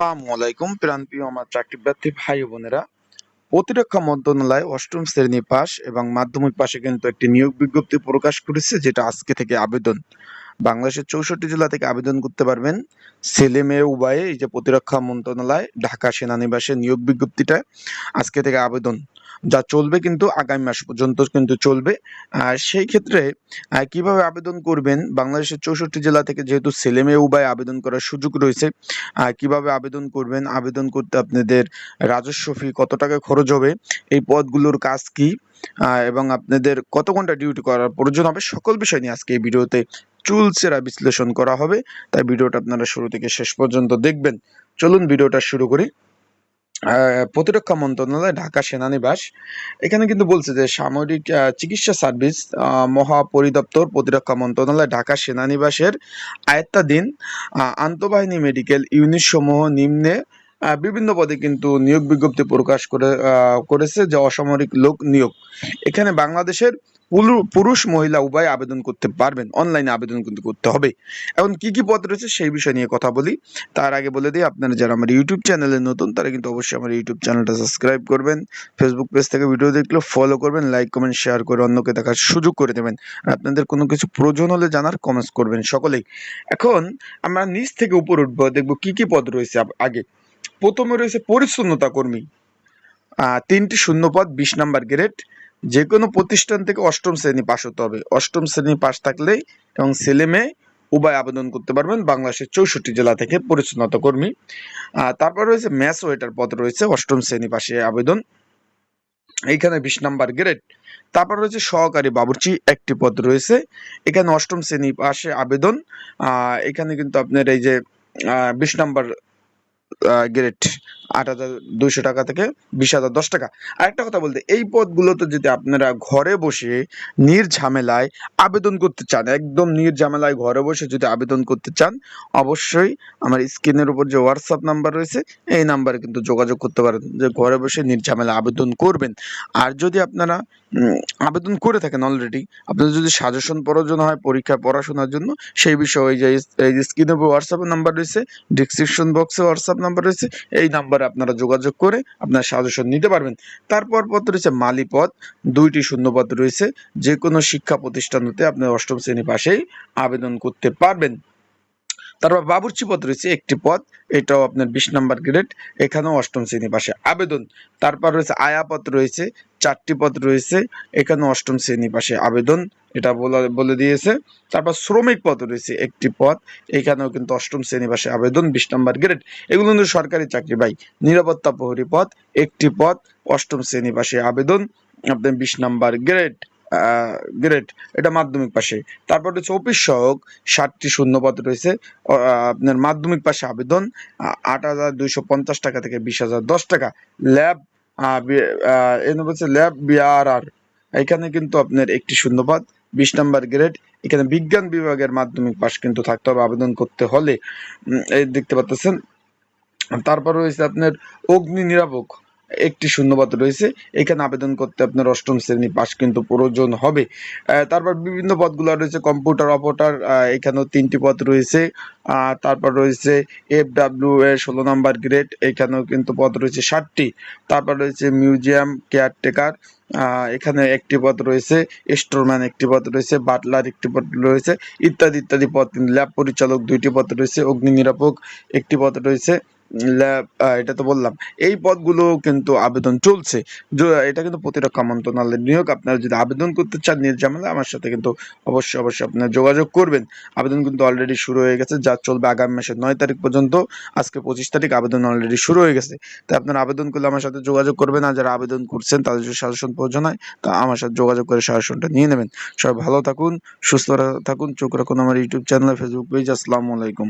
আসসালামু প্রাণপ্রিয় আমার চাকরি প্রার্থী ভাই বোনেরা। প্রতিরক্ষা মন্ত্রণালয় অষ্টম শ্রেণি পাস এবং মাধ্যমিক পাশে কিন্তু একটি নিয়োগ বিজ্ঞপ্তি প্রকাশ করেছে, যেটা আজকে থেকে আবেদন। বাংলাদেশের চৌষট্টি জেলা থেকে আবেদন করতে পারবেন। ছেলে মেয়ে উভয়ে এই যে প্রতিরক্ষা মন্ত্রণালয়, ঢাকা সেনানিবাসের নিয়োগ বিজ্ঞপ্তিটা আজকে থেকে আবেদন। যা চলবে কিন্তু আগামী মাস পর্যন্ত কিন্তু চলবে। আর সেই ক্ষেত্রে কীভাবে আবেদন করবেন? বাংলাদেশের চৌষট্টি জেলা থেকে যেহেতু ছেলে মেয়ে উভয় আবেদন করার সুযোগ রয়েছে কীভাবে আবেদন করবেন? আবেদন করতে আপনাদের রাজস্ব ফি কত টাকা খরচ হবে? এই পদগুলোর কাজ কি? এবং আপনাদের কত ঘণ্টা ডিউটি করার প্রয়োজন হবে? সকল বিষয় নিয়ে আজকে এই ভিডিওতে চুলচেরা বিশ্লেষণ করা হবে। তাই ভিডিওটা আপনারা শুরু থেকে শেষ পর্যন্ত দেখবেন। চলুন ভিডিওটা শুরু করি। প্রতিরক্ষা মন্ত্রণালয়, ঢাকা সেনানিবাস, এখানে কিন্তু বলছে যে সামরিক চিকিৎসা সার্ভিস মহাপরিদপ্তর, প্রতিরক্ষা মন্ত্রণালয়, ঢাকা সেনানিবাসের আয়ত্তাধীন আন্তঃবাহিনী মেডিকেল ইউনিট সমূহ নিম্নে বিভিন্ন পদে কিন্তু নিয়োগ বিজ্ঞপ্তি প্রকাশ করে করেছে যে অসামরিক লোক নিয়োগ। এখানে বাংলাদেশের পুরুষ মহিলা উভয় আবেদন করতে পারবেন অনলাইনে আবেদন কিন্তু করতে হবে। এখন কি কি পদ রয়েছে সেই বিষয় নিয়ে কথা বলি। তার আগে বলে দিই, আপনারা যারা আমার ইউটিউব চ্যানেলে নতুন, তারা কিন্তু অবশ্যই আমার ইউটিউব চ্যানেলটা সাবস্ক্রাইব করবেন। ফেসবুক পেজ থেকে ভিডিও দেখলে ফলো করবেন লাইক কমেন্ট শেয়ার করে অন্যকে দেখার সুযোগ করে দেবেন। আর আপনাদের কোনো কিছু প্রয়োজন হলে জানার কমেন্টস করবেন সকলেই। এখন আমরা নিচ থেকে উপর উঠবো, দেখব কি কি পদ রয়েছে আগে। প্রথমে রয়েছে পরিচ্ছন্নতা কর্মী। তিনটি শূন্য পদ, বিশ নাম্বার গ্রেড। যে কোনো প্রতিষ্ঠান থেকে অষ্টম শ্রেণি পাশ হতে হবে। অষ্টম শ্রেণি পাশ থাকলেই এবং ছেলে মেয়ে উভয় আবেদন করতে পারবেন বাংলাদেশের চৌষট্টি জেলা থেকে পরিচ্ছন্নতা কর্মী। তারপর রয়েছে ম্যাচ ওয়েটার পদ রয়েছে অষ্টম শ্রেণি পাশে আবেদন। এইখানে বিশ নাম্বার গ্রেড। তারপর রয়েছে সহকারী বাবুর্চি, একটি পদ রয়েছে। এখানে অষ্টম শ্রেণি পাশে আবেদন। এখানে কিন্তু আপনার এই যে বিশ নাম্বার গ্রেড আট হাজার দুইশো টাকা থেকে বিশ হাজার দশ টাকা। আরেকটা কথা বলতে, এই পদগুলোতে যদি আপনারা ঘরে বসে নির্ঝামেলায় আবেদন করতে চান, একদম নির্ঝামেলায় ঘরে বসে যদি আবেদন করতে চান, অবশ্যই আমার স্ক্রিনের উপর যে হোয়াটসঅ্যাপ নাম্বার রয়েছে, এই নাম্বারে কিন্তু যোগাযোগ করতে পারেন যে ঘরে বসে নির্ঝামেলা আবেদন করবেন। আর যদি আপনারা আবেদন করে থাকেন অলরেডি আপনাদের যদি সাজেশন প্রয়োজন হয় পরীক্ষায় পড়াশোনার জন্য, সেই বিষয়ে ওই যে এই স্ক্রিনের উপর হোয়াটসঅ্যাপ নাম্বার রয়েছে ডিসক্রিপশন বক্সে হোয়াটসঅ্যাপ নাম্বার রয়েছে। এই নাম্বারে আপনারা যোগাযোগ করে আপনার সাজেশন নিতে পারবেন। তারপর পদ রয়েছে মালি পদ দুইটি শূন্যপদ রয়েছে। যে কোনো শিক্ষা প্রতিষ্ঠান হতে আপনি অষ্টম শ্রেণি পাশেই আবেদন করতে পারবেন। তারপর বাবুর্চি পদ রয়েছে, একটি পদ, এটাও আপনার বিশ নাম্বার গ্রেড, এখানেও অষ্টম শ্রেণি পাশে। আবেদন, তারপর রয়েছে আয়া পদ রয়েছে, চারটি পদ রয়েছে, এখানেও অষ্টম শ্রেণি পাশে আবেদন, এটা বলে দিয়েছে। তারপর শ্রমিক পদ রয়েছে, একটি পদ, এখানেও কিন্তু অষ্টম শ্রেণি পাশে আবেদন, বিশ নাম্বার গ্রেড। এগুলো কিন্তু সরকারি চাকরি ভাই, নিরাপত্তা প্রহরী পদ, একটি পদ, অষ্টম শ্রেণি পাশে আবেদন, আপনার বিশ নম্বর গ্রেড। গ্রেড এটা মাধ্যমিক পাশে। তারপর রয়েছে অফিস সহক ষাটটি শূন্যপদ রয়েছে। আপনার মাধ্যমিক পাশে আবেদন আট হাজার দুইশো পঞ্চাশ টাকা থেকে বিশ হাজার দশ টাকা। ল্যাব ল্যাব বিআরআর এখানে কিন্তু আপনার একটি শূন্যপদ বিশ নাম্বার গ্রেড এখানে বিজ্ঞান বিভাগের মাধ্যমিক পাশ কিন্তু থাকতে হবে আবেদন করতে হলে। এই দেখতে পাচ্ছেন। তারপর রয়েছে আপনার অগ্নি নিরাপক। একটি শূন্যপদ রয়েছে। এখানে আবেদন করতে আপনার অষ্টম শ্রেণি পাশ কিন্তু প্রয়োজন হবে। তারপর বিভিন্ন পদগুলো রয়েছে, কম্পিউটার অপারেটর এখানেও তিনটি পদ রয়েছে। তারপর রয়েছে এফ ডাব্লিউ এ ষোলো নম্বর গ্রেড, এখানেও কিন্তু পদ রয়েছে ষাটটি। তারপর রয়েছে মিউজিয়াম কেয়ারটেকার এখানে একটি পদ রয়েছে, স্টোরম্যান একটি পদ রয়েছে, বাটলার একটি পদ রয়েছে, ইত্যাদি ইত্যাদি পদ। ল্যাব পরিচালক দুইটি পদ রয়েছে অগ্নি নিরাপক একটি পদ রয়েছে। ল্যাব এটা তো বললাম। এই পদগুলো কিন্তু আবেদন চলছে। এটা কিন্তু প্রতিরক্ষা মন্ত্রণালয়ের নিয়োগ। আপনারা যদি আবেদন করতে চান নির্ঝামেলা আমার সাথে কিন্তু অবশ্যই অবশ্যই আপনারা যোগাযোগ করবেন। আবেদন কিন্তু অলরেডি শুরু হয়ে গেছে, যা চলবে আগামী মাসের নয় তারিখ পর্যন্ত। আজকে পঁচিশ তারিখ আবেদন অলরেডি শুরু হয়ে গেছে। তাই আপনারা আবেদন করলে আমার সাথে যোগাযোগ করবেন আর যারা আবেদন করছেন, তাদের যদি সাজেশন প্রয়োজন হয়, তা আমার সাথে যোগাযোগ করে সাজেশনটা নিয়ে নেবেন। সবাই ভালো থাকুন, সুস্থ থাকুন, চোখ রাখুন আমার ইউটিউব চ্যানেল ফেসবুক পেজ আসসালামু আলাইকুম।